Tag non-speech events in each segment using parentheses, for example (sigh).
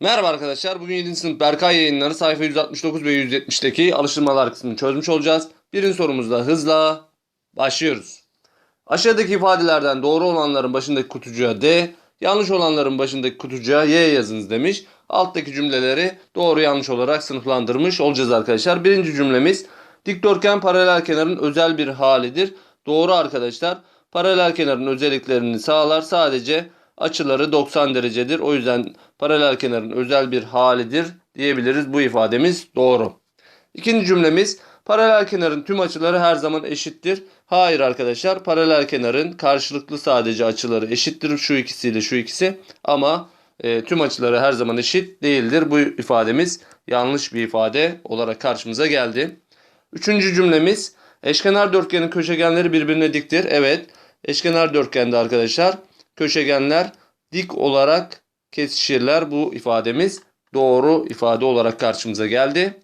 Merhaba arkadaşlar. Bugün 7. sınıf Berkay yayınları sayfa 169 ve 170'teki alıştırmalar kısmını çözmüş olacağız. Birinci sorumuzda hızla başlıyoruz. Aşağıdaki ifadelerden doğru olanların başındaki kutucuğa D, yanlış olanların başındaki kutucuğa Y yazınız demiş. Alttaki cümleleri doğru yanlış olarak sınıflandırmış olacağız arkadaşlar. Birinci cümlemiz dikdörtgen paralel kenarın özel bir halidir. Doğru arkadaşlar. Paralel kenarın özelliklerini sağlar. Sadece açıları 90 derecedir. O yüzden paralel kenarın özel bir halidir diyebiliriz. Bu ifademiz doğru. İkinci cümlemiz paralel kenarın tüm açıları her zaman eşittir. Hayır arkadaşlar paralel kenarın karşılıklı sadece açıları eşittir. Şu ikisiyle şu ikisi ama e, tüm açıları her zaman eşit değildir. Bu ifademiz yanlış bir ifade olarak karşımıza geldi. Üçüncü cümlemiz eşkenar dörtgenin köşegenleri birbirine diktir. Evet eşkenar dörtgende arkadaşlar köşegenler dik olarak kesişirler. Bu ifademiz doğru ifade olarak karşımıza geldi.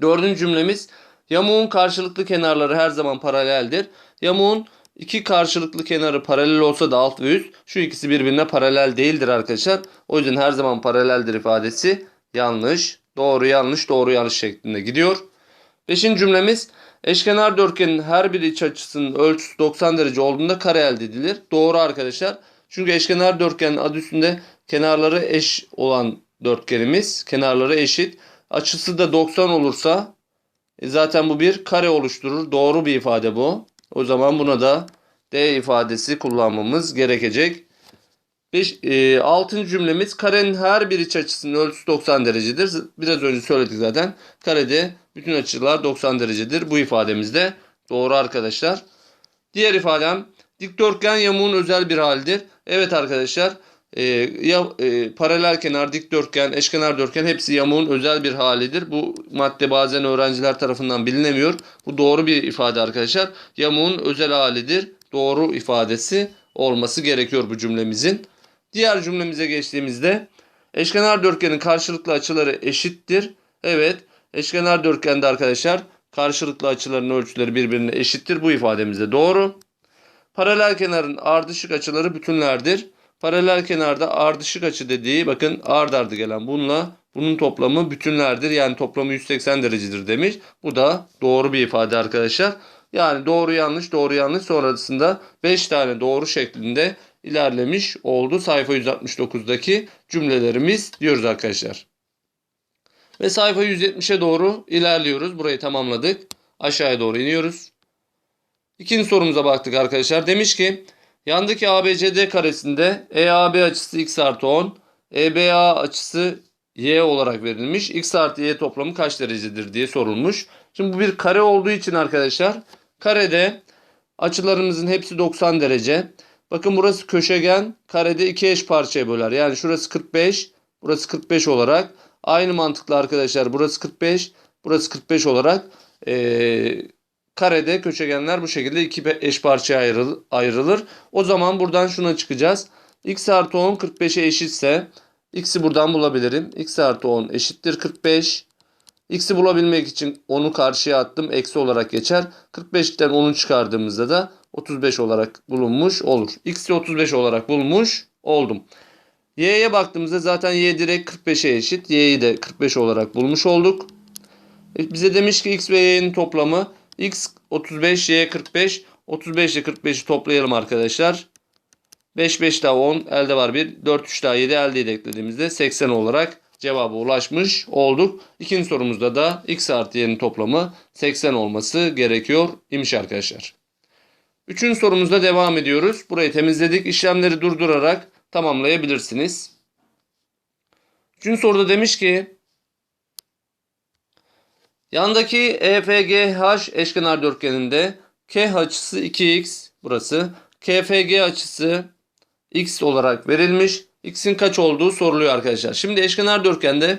Dördüncü cümlemiz yamuğun karşılıklı kenarları her zaman paraleldir. Yamuğun iki karşılıklı kenarı paralel olsa da alt ve üst şu ikisi birbirine paralel değildir arkadaşlar. O yüzden her zaman paraleldir ifadesi yanlış. Doğru yanlış doğru yanlış şeklinde gidiyor. Beşinci cümlemiz eşkenar dörtgenin her bir iç açısının ölçüsü 90 derece olduğunda kare elde edilir. Doğru arkadaşlar. Çünkü eşkenar dörtgenin adı üstünde kenarları eş olan dörtgenimiz. Kenarları eşit. Açısı da 90 olursa e, zaten bu bir kare oluşturur. Doğru bir ifade bu. O zaman buna da D ifadesi kullanmamız gerekecek. 5, e, 6. cümlemiz karenin her bir iç açısının ölçüsü 90 derecedir. Biraz önce söyledik zaten. Karede bütün açılar 90 derecedir. Bu ifademiz de doğru arkadaşlar. Diğer ifadem dikdörtgen yamuğun özel bir halidir. Evet arkadaşlar e, ya, e, paralel kenar, dikdörtgen, eşkenar dörtgen hepsi yamuğun özel bir halidir. Bu madde bazen öğrenciler tarafından bilinemiyor. Bu doğru bir ifade arkadaşlar. Yamuğun özel halidir. Doğru ifadesi olması gerekiyor bu cümlemizin. Diğer cümlemize geçtiğimizde eşkenar dörtgenin karşılıklı açıları eşittir. Evet eşkenar dörtgende arkadaşlar karşılıklı açıların ölçüleri birbirine eşittir. Bu ifademiz de doğru. Paralel kenarın ardışık açıları bütünlerdir. Paralel kenarda ardışık açı dediği bakın ard ardı gelen bununla bunun toplamı bütünlerdir. Yani toplamı 180 derecedir demiş. Bu da doğru bir ifade arkadaşlar. Yani doğru yanlış doğru yanlış sonrasında 5 tane doğru şeklinde ilerlemiş oldu. Sayfa 169'daki cümlelerimiz diyoruz arkadaşlar. Ve sayfa 170'e doğru ilerliyoruz. Burayı tamamladık. Aşağıya doğru iniyoruz. İkinci sorumuza baktık arkadaşlar. Demiş ki yandaki ABCD karesinde EAB açısı x artı 10, EBA açısı y olarak verilmiş. x artı y toplamı kaç derecedir diye sorulmuş. Şimdi bu bir kare olduğu için arkadaşlar karede açılarımızın hepsi 90 derece. Bakın burası köşegen karede iki eş parçaya böler. Yani şurası 45, burası 45 olarak. Aynı mantıkla arkadaşlar burası 45, burası 45 olarak ee, karede köşegenler bu şekilde iki eş parçaya ayrılır, ayrılır. O zaman buradan şuna çıkacağız. x artı 10 45'e eşitse x'i buradan bulabilirim. x artı 10 eşittir 45. X'i bulabilmek için 10'u karşıya attım. Eksi olarak geçer. 45'ten 10'u çıkardığımızda da 35 olarak bulunmuş olur. X'i 35 olarak bulmuş oldum. Y'ye baktığımızda zaten Y direkt 45'e eşit. Y'yi de 45 olarak bulmuş olduk. E, bize demiş ki X ve Y'nin toplamı X 35, Y 45. 35 ile 45'i toplayalım arkadaşlar. 5, 5 daha 10. Elde var 1. 4, 3 daha 7. Elde de eklediğimizde 80 olarak cevaba ulaşmış olduk. İkinci sorumuzda da X artı Y'nin toplamı 80 olması gerekiyor imiş arkadaşlar. Üçüncü sorumuzda devam ediyoruz. Burayı temizledik. İşlemleri durdurarak tamamlayabilirsiniz. Üçüncü soruda demiş ki yandaki EFGH eşkenar dörtgeninde K açısı 2x burası. KFG açısı x olarak verilmiş. X'in kaç olduğu soruluyor arkadaşlar. Şimdi eşkenar dörtgende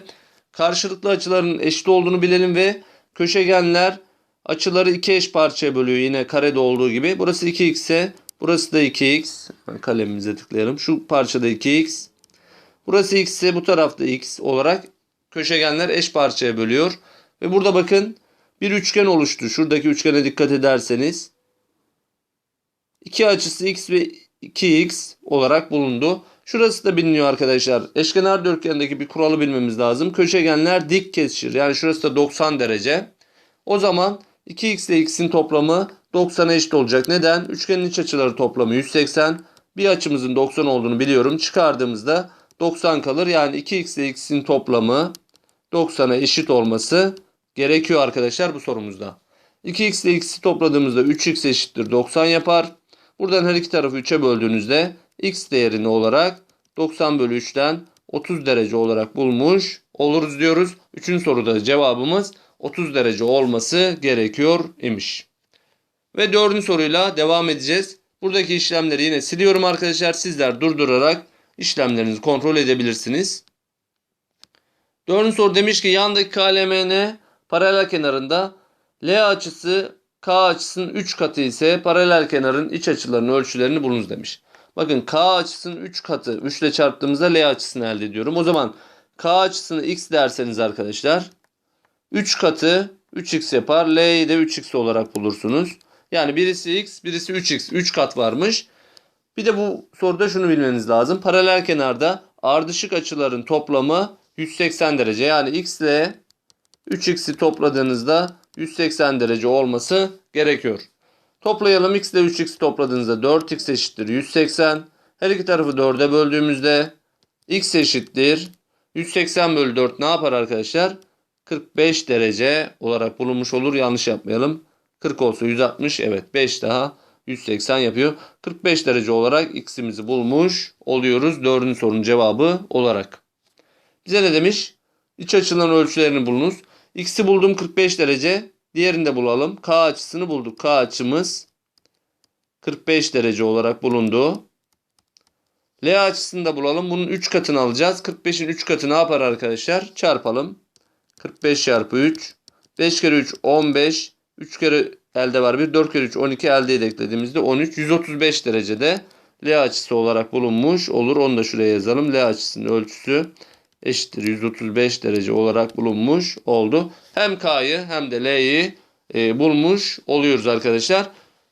karşılıklı açıların eşit olduğunu bilelim ve köşegenler açıları iki eş parçaya bölüyor yine karede olduğu gibi. Burası 2x ise burası da 2x. Kalemimize tıklayalım. Şu parçada 2x. Burası x ise bu tarafta x olarak köşegenler eş parçaya bölüyor. Ve burada bakın bir üçgen oluştu. Şuradaki üçgene dikkat ederseniz. iki açısı x ve 2x olarak bulundu. Şurası da biliniyor arkadaşlar. Eşkenar dörtgendeki bir kuralı bilmemiz lazım. Köşegenler dik kesişir. Yani şurası da 90 derece. O zaman 2x ile x'in toplamı 90'a eşit olacak. Neden? Üçgenin iç açıları toplamı 180. Bir açımızın 90 olduğunu biliyorum. Çıkardığımızda 90 kalır. Yani 2x ile x'in toplamı 90'a eşit olması gerekiyor arkadaşlar bu sorumuzda. 2x ile x'i topladığımızda 3x eşittir 90 yapar. Buradan her iki tarafı 3'e böldüğünüzde x değerini olarak 90 bölü 3'ten 30 derece olarak bulmuş oluruz diyoruz. Üçüncü soruda cevabımız 30 derece olması gerekiyor imiş. Ve dördüncü soruyla devam edeceğiz. Buradaki işlemleri yine siliyorum arkadaşlar. Sizler durdurarak işlemlerinizi kontrol edebilirsiniz. Dördüncü soru demiş ki yandaki KLMN paralel kenarında L açısı K açısının 3 katı ise paralel kenarın iç açılarının ölçülerini bulunuz demiş. Bakın K açısının 3 katı 3 ile çarptığımızda L açısını elde ediyorum. O zaman K açısını x derseniz arkadaşlar 3 katı 3x yapar. L'yi de 3x olarak bulursunuz. Yani birisi x birisi 3x 3 kat varmış. Bir de bu soruda şunu bilmeniz lazım. Paralel kenarda ardışık açıların toplamı 180 derece. Yani x ile 3x'i topladığınızda 180 derece olması gerekiyor. Toplayalım x ile 3x'i topladığınızda 4x eşittir 180. Her iki tarafı 4'e böldüğümüzde x eşittir 180 bölü 4 ne yapar arkadaşlar? 45 derece olarak bulunmuş olur. Yanlış yapmayalım. 40 olsa 160 evet 5 daha 180 yapıyor. 45 derece olarak x'imizi bulmuş oluyoruz. Dördüncü sorunun cevabı olarak. Bize ne demiş? İç açıların ölçülerini bulunuz. X'i buldum 45 derece. Diğerini de bulalım. K açısını bulduk. K açımız 45 derece olarak bulundu. L açısını da bulalım. Bunun 3 katını alacağız. 45'in 3 katı ne yapar arkadaşlar? Çarpalım. 45 çarpı 3. 5 kere 3 15. 3 kere elde var 1. 4 kere 3 12 elde eklediğimizde 13. 135 derecede L açısı olarak bulunmuş olur. Onu da şuraya yazalım. L açısının ölçüsü eşittir 135 derece olarak bulunmuş oldu. Hem K'yı hem de L'yi e, bulmuş oluyoruz arkadaşlar.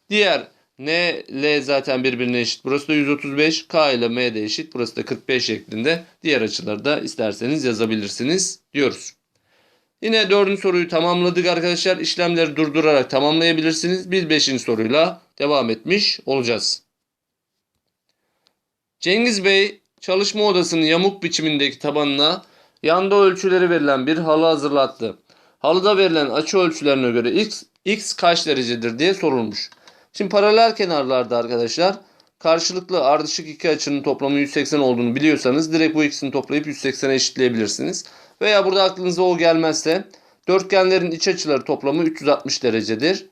Diğer N, L zaten birbirine eşit. Burası da 135. K ile M de eşit. Burası da 45 şeklinde. Diğer açıları da isterseniz yazabilirsiniz diyoruz. Yine dördüncü soruyu tamamladık arkadaşlar. İşlemleri durdurarak tamamlayabilirsiniz. Bir beşinci soruyla devam etmiş olacağız. Cengiz Bey çalışma odasının yamuk biçimindeki tabanına yanda ölçüleri verilen bir halı hazırlattı. Halıda verilen açı ölçülerine göre x, x kaç derecedir diye sorulmuş. Şimdi paralel kenarlarda arkadaşlar karşılıklı ardışık iki açının toplamı 180 olduğunu biliyorsanız direkt bu ikisini toplayıp 180'e eşitleyebilirsiniz. Veya burada aklınıza o gelmezse dörtgenlerin iç açıları toplamı 360 derecedir.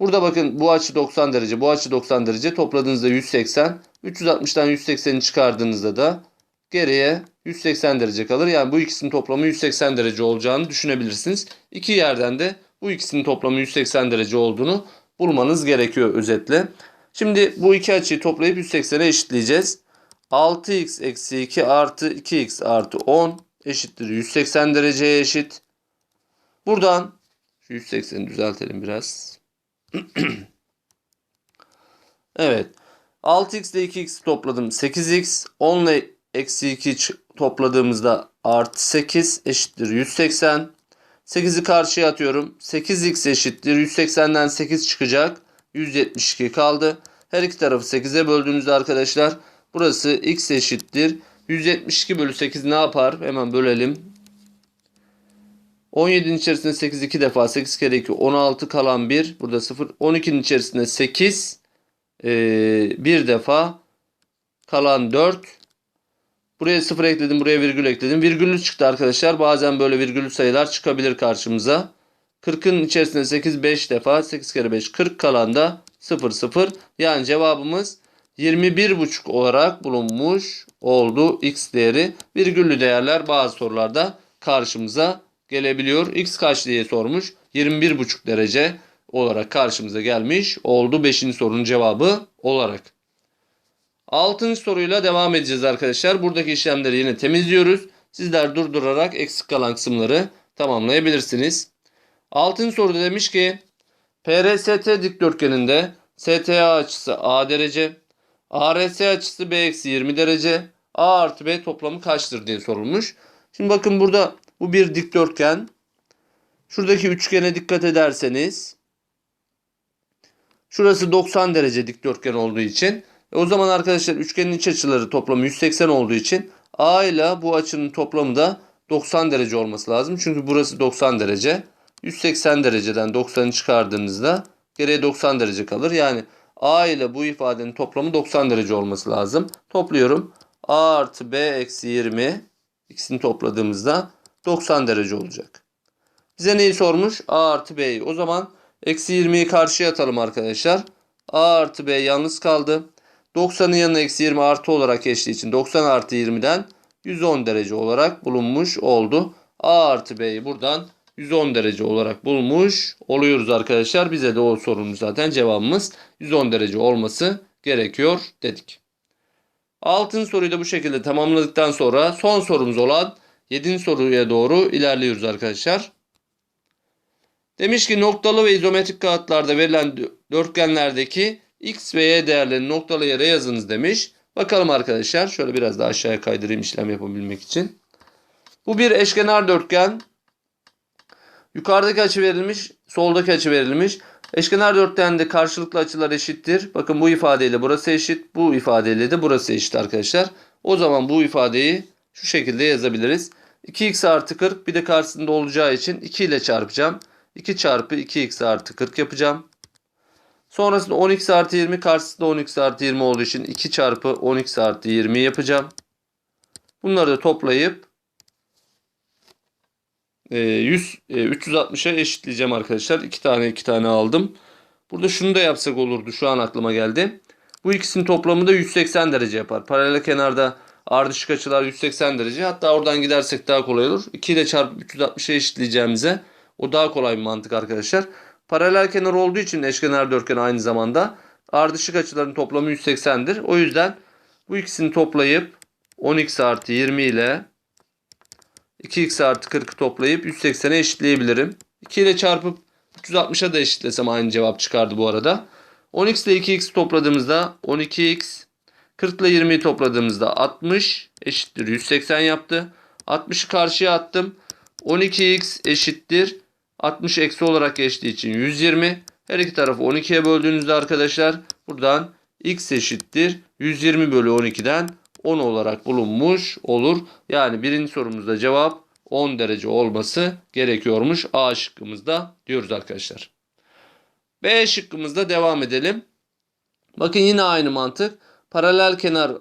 Burada bakın bu açı 90 derece, bu açı 90 derece topladığınızda 180. 360'tan 180'i çıkardığınızda da geriye 180 derece kalır. Yani bu ikisinin toplamı 180 derece olacağını düşünebilirsiniz. İki yerden de bu ikisinin toplamı 180 derece olduğunu bulmanız gerekiyor özetle. Şimdi bu iki açıyı toplayıp 180'e eşitleyeceğiz. 6x eksi 2 artı 2x artı 10 eşittir 180 dereceye eşit. Buradan şu 180'i düzeltelim biraz. (clears throat) evet. 6x ile 2x topladım 8x. 10 ile eksi 2 topladığımızda artı 8 eşittir 180. 8'i karşıya atıyorum. 8x eşittir. 180'den 8 çıkacak. 172 kaldı. Her iki tarafı 8'e böldüğümüzde arkadaşlar burası x eşittir. 172 bölü 8 ne yapar? Hemen bölelim. 17'nin içerisinde 8 2 defa 8 kere 2 16 kalan 1. Burada 0. 12'nin içerisinde 8 ee, bir defa kalan 4. Buraya 0 ekledim. Buraya virgül ekledim. Virgüllü çıktı arkadaşlar. Bazen böyle virgüllü sayılar çıkabilir karşımıza. 40'ın içerisinde 8 5 defa 8 kere 5 40 kalan da 0 0. Yani cevabımız 21,5 olarak bulunmuş oldu x değeri. Virgüllü değerler bazı sorularda karşımıza gelebiliyor. X kaç diye sormuş. 21,5 derece olarak karşımıza gelmiş oldu 5. sorunun cevabı olarak. 6. soruyla devam edeceğiz arkadaşlar. Buradaki işlemleri yine temizliyoruz. Sizler durdurarak eksik kalan kısımları tamamlayabilirsiniz. 6. soruda demiş ki PRST dikdörtgeninde STA açısı A derece, ARS açısı B eksi 20 derece. A artı B toplamı kaçtır diye sorulmuş. Şimdi bakın burada bu bir dikdörtgen. Şuradaki üçgene dikkat ederseniz şurası 90 derece dikdörtgen olduğu için e o zaman arkadaşlar üçgenin iç açıları toplamı 180 olduğu için A ile bu açının toplamı da 90 derece olması lazım. Çünkü burası 90 derece. 180 dereceden 90'ı çıkardığınızda geriye 90 derece kalır. Yani A ile bu ifadenin toplamı 90 derece olması lazım. Topluyorum. A artı B eksi 20 ikisini topladığımızda 90 derece olacak. Bize neyi sormuş? A artı B'yi. O zaman eksi 20'yi karşıya atalım arkadaşlar. A artı B yalnız kaldı. 90'ın yanına eksi 20 artı olarak geçtiği için 90 artı 20'den 110 derece olarak bulunmuş oldu. A artı B'yi buradan 110 derece olarak bulmuş oluyoruz arkadaşlar. Bize de o sorunun zaten cevabımız 110 derece olması gerekiyor dedik. Altın soruyu da bu şekilde tamamladıktan sonra son sorumuz olan 7. soruya doğru ilerliyoruz arkadaşlar. Demiş ki noktalı ve izometrik kağıtlarda verilen dörtgenlerdeki x ve y değerlerini noktalı yere yazınız demiş. Bakalım arkadaşlar şöyle biraz daha aşağıya kaydırayım işlem yapabilmek için. Bu bir eşkenar dörtgen. Yukarıdaki açı verilmiş, soldaki açı verilmiş. Eşkenar dörtgende karşılıklı açılar eşittir. Bakın bu ifadeyle burası eşit, bu ifadeyle de burası eşit arkadaşlar. O zaman bu ifadeyi şu şekilde yazabiliriz. 2x artı 40 bir de karşısında olacağı için 2 ile çarpacağım. 2 çarpı 2x artı 40 yapacağım. Sonrasında 10x artı 20 karşısında 10x artı 20 olduğu için 2 çarpı 10x artı 20 yapacağım. Bunları da toplayıp 100 360'a eşitleyeceğim arkadaşlar. 2 tane 2 tane aldım. Burada şunu da yapsak olurdu. Şu an aklıma geldi. Bu ikisinin toplamı da 180 derece yapar. Paralel kenarda ardışık açılar 180 derece. Hatta oradan gidersek daha kolay olur. 2 ile çarpıp 360'a eşitleyeceğimize o daha kolay bir mantık arkadaşlar. Paralel kenar olduğu için eşkenar dörtgen aynı zamanda ardışık açıların toplamı 180'dir. O yüzden bu ikisini toplayıp 10x artı 20 ile 2x artı 40'ı toplayıp 180'e eşitleyebilirim. 2 ile çarpıp 360'a da eşitlesem aynı cevap çıkardı bu arada. 10x ile 2x topladığımızda 12x 40 ile 20'yi topladığımızda 60 eşittir 180 yaptı. 60'ı karşıya attım. 12x eşittir 60 eksi olarak geçtiği için 120. Her iki tarafı 12'ye böldüğünüzde arkadaşlar buradan x eşittir 120 bölü 12'den 10 olarak bulunmuş olur. Yani birinci sorumuzda cevap 10 derece olması gerekiyormuş. A şıkkımızda diyoruz arkadaşlar. B şıkkımızda devam edelim. Bakın yine aynı mantık. Paralel kenar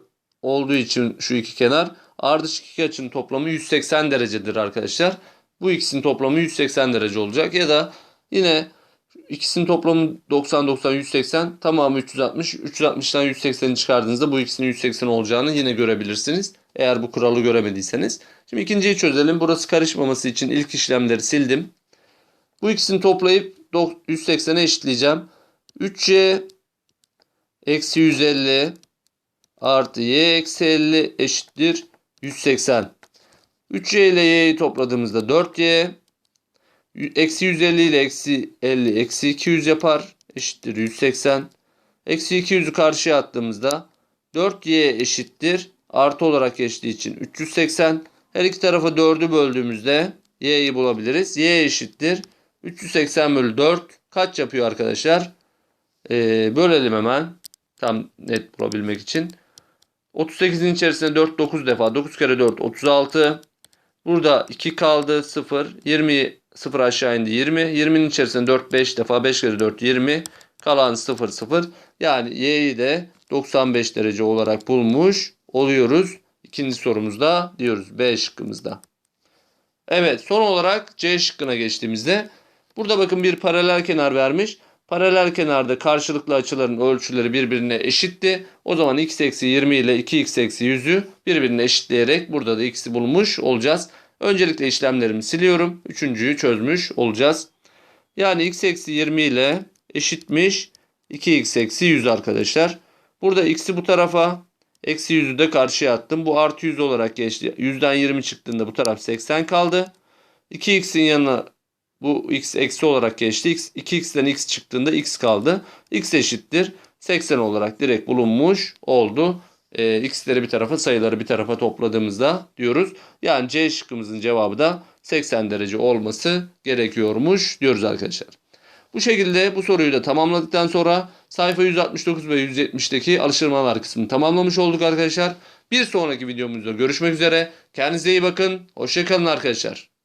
olduğu için şu iki kenar ardışık iki açının toplamı 180 derecedir arkadaşlar. Bu ikisinin toplamı 180 derece olacak. Ya da yine ikisinin toplamı 90 90 180 tamamı 360. 360'dan 180'i çıkardığınızda bu ikisinin 180 olacağını yine görebilirsiniz. Eğer bu kuralı göremediyseniz. Şimdi ikinciyi çözelim. Burası karışmaması için ilk işlemleri sildim. Bu ikisini toplayıp 180'e eşitleyeceğim. 3y eksi 150 artı y eksi 50 eşittir 180. 3y ile y'yi topladığımızda 4y. Eksi 150 ile eksi 50 eksi 200 yapar. Eşittir 180. Eksi 200'ü karşıya attığımızda 4y eşittir. Artı olarak geçtiği için 380. Her iki tarafa 4'ü böldüğümüzde y'yi bulabiliriz. y eşittir. 380 bölü 4 kaç yapıyor arkadaşlar? Ee, bölelim hemen. Tam net bulabilmek için. 38'in içerisinde 4 9 defa. 9 kere 4 36. Burada 2 kaldı 0. 20 0 aşağı indi 20. 20'nin içerisinde 4 5 defa 5 kere 4 20. Kalan 0 0. Yani y'yi de 95 derece olarak bulmuş oluyoruz. İkinci sorumuzda diyoruz B şıkkımızda. Evet son olarak C şıkkına geçtiğimizde burada bakın bir paralel kenar vermiş. Paralel kenarda karşılıklı açıların ölçüleri birbirine eşitti. O zaman x eksi 20 ile 2x eksi 100'ü birbirine eşitleyerek burada da x'i bulmuş olacağız. Öncelikle işlemlerimi siliyorum. Üçüncüyü çözmüş olacağız. Yani x eksi 20 ile eşitmiş 2x eksi 100 arkadaşlar. Burada x'i bu tarafa eksi 100'ü de karşıya attım. Bu artı 100 olarak geçti. 100'den 20 çıktığında bu taraf 80 kaldı. 2x'in yanına bu x eksi olarak geçti. X, 2x'ten x çıktığında x kaldı. x eşittir. 80 olarak direkt bulunmuş oldu. E, x'leri bir tarafa sayıları bir tarafa topladığımızda diyoruz. Yani C şıkkımızın cevabı da 80 derece olması gerekiyormuş diyoruz arkadaşlar. Bu şekilde bu soruyu da tamamladıktan sonra sayfa 169 ve 170'teki alıştırmalar kısmını tamamlamış olduk arkadaşlar. Bir sonraki videomuzda görüşmek üzere. Kendinize iyi bakın. Hoşçakalın arkadaşlar.